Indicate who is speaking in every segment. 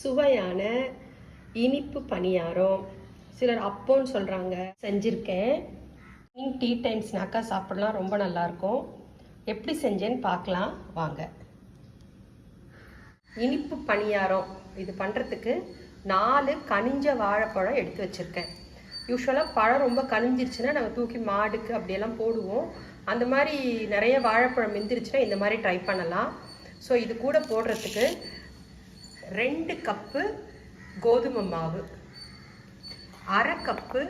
Speaker 1: சுவையான இனிப்பு பணியாரம். சிலர் அப்போன்னு சொல்கிறாங்க செஞ்சுருக்கேன். ஈவினிங் டீ டைம் ஸ்நாக்காக சாப்பிடலாம் ரொம்ப நல்லாயிருக்கும் எப்படி செஞ்சேன்னு பார்க்கலாம். வாங்க. இனிப்பு பணியாரம். இது பண்ணுறதுக்கு நாலு கனிஞ்ச வாழைப்பழம் எடுத்து வச்சுருக்கேன். யூஸ்வலாக பழம் ரொம்ப கனிஞ்சிருச்சுன்னா நம்ம தூக்கி மாடுக்கு அப்படியெல்லாம் போடுவோம். அந்த மாதிரி நிறைய வாழைப்பழம் மிந்திருச்சுன்னா இந்த மாதிரி ட்ரை பண்ணலாம். ஸோ இது கூட போடுறதுக்கு ரெண்டு கப்பு கோதுமை மாவு அரை கப்பு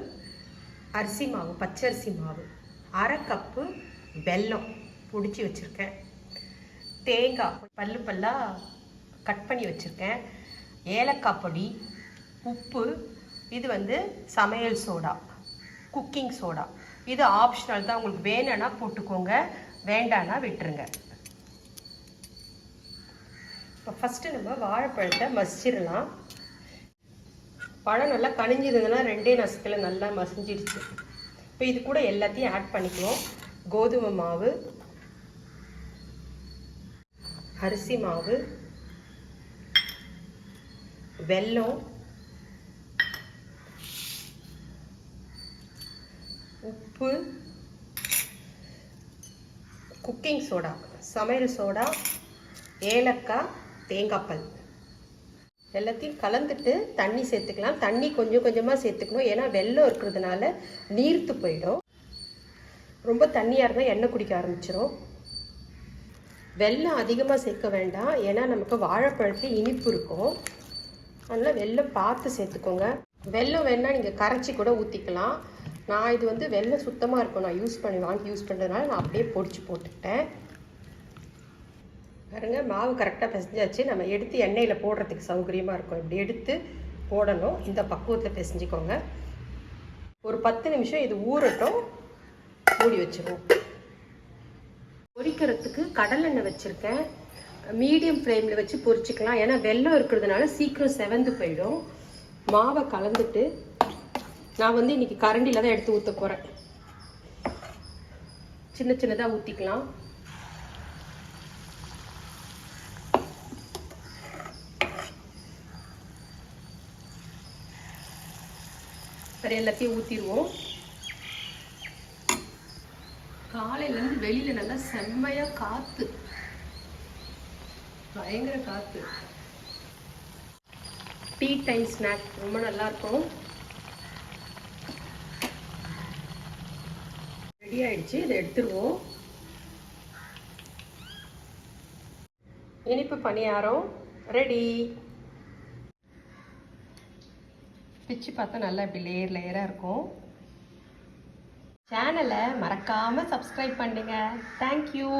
Speaker 1: அரிசி மாவு பச்சரிசி மாவு அரை கப்பு வெல்லம் பிடிச்சி வச்சுருக்கேன். தேங்காய் பல்லு பல்லாக கட் பண்ணி வச்சுருக்கேன். ஏலக்காய் பொடி உப்பு இது வந்து சமையல் சோடா குக்கிங் சோடா. இது ஆப்ஷனல் தான். உங்களுக்கு வேணும்னா போட்டுக்கோங்க வேண்டான்னா விட்டுருங்க. இப்போ ஃபஸ்ட்டு நம்ம வாழைப்பழத்தை மசிச்சிடலாம். பழம் நல்லா கனிஞ்சிருந்ததுன்னா ரெண்டே நசுக்கில் நல்லா மசிஞ்சிடுச்சு இப்போ இது கூட எல்லாத்தையும் ஆட் பண்ணிக்குவோம். கோதுமை மாவு அரிசி மாவு வெல்லம் உப்பு குக்கிங் சோடா சமையல் சோடா ஏலக்காய் தேங்காய் பால் எல்லாத்தையும் கலந்துட்டு தண்ணி சேர்த்துக்கலாம். தண்ணி கொஞ்சம் கொஞ்சமாக சேர்த்துக்கணும். ஏன்னா வெள்ளம் இருக்கிறதுனால நீர்த்து போயிடும். ரொம்ப தண்ணியாக இருந்தால் எண்ணெய் குடிக்க ஆரம்பிச்சிடும் வெள்ளம் அதிகமாக சேர்க்க வேண்டாம். ஏன்னா நமக்கு வாழைப்பழத்தில் இனிப்பு இருக்கும். அதனால் வெல்லம் பார்த்து சேர்த்துக்கோங்க. வெல்லம் வேணால் நீங்கள் கரைச்சி கூட ஊற்றிக்கலாம் நான் இது வந்து வெள்ளம் சுத்தமாக இருக்கும் நான் யூஸ் பண்ணி வாங்கி யூஸ் பண்ணுறதுனால நான் அப்படியே பொடிச்சு போட்டுக்கிட்டேன். பாருங்க மாவு கரெக்டாக பிசைஞ்சாச்சு. நம்ம எடுத்து எண்ணெயில் போடுறதுக்கு சௌகரியமாக இருக்கும். இப்படி எடுத்து போடணும். இந்த பக்குவத்தில் பிசைஞ்சிக்கோங்க. ஒரு பத்து நிமிஷம் இது ஊறட்டும். மூடி வச்சுருவோம். பொரிக்கிறதுக்கு கடலெண்ணெய் வச்சுருக்கேன். மீடியம் ஃப்ளேமில் வச்சு பொரிச்சுக்கலாம். ஏன்னா வெள்ளம் இருக்கிறதுனால சீக்கிரம் செவந்து போயிடும். மாவை கலந்துட்டு நான் வந்து இன்னைக்கு கரண்டியில் தான் எடுத்து ஊற்ற போகிறேன் சின்ன சின்னதாக ஊற்றிக்கலாம் வேறு எல்லாத்தையும் ஊற்றிடுவோம் காலையிலேருந்து வெளியில் நல்லா செம்மையாக காற்று பயங்கர காற்று டீ டைம் ஸ்நாக் ரொம்ப நல்லா இருக்கும். ரெடி ஆயிடுச்சு இதை எடுத்துருவோம். இனிப்பு பணியாரம் ரெடி. பிச்சு பார்த்தா நல்லா இப்படி லேயர் லேயராக இருக்கும். சேனலை மறக்காமல் சப்ஸ்கிரைப் பண்ணுங்கள் தேங்க்யூ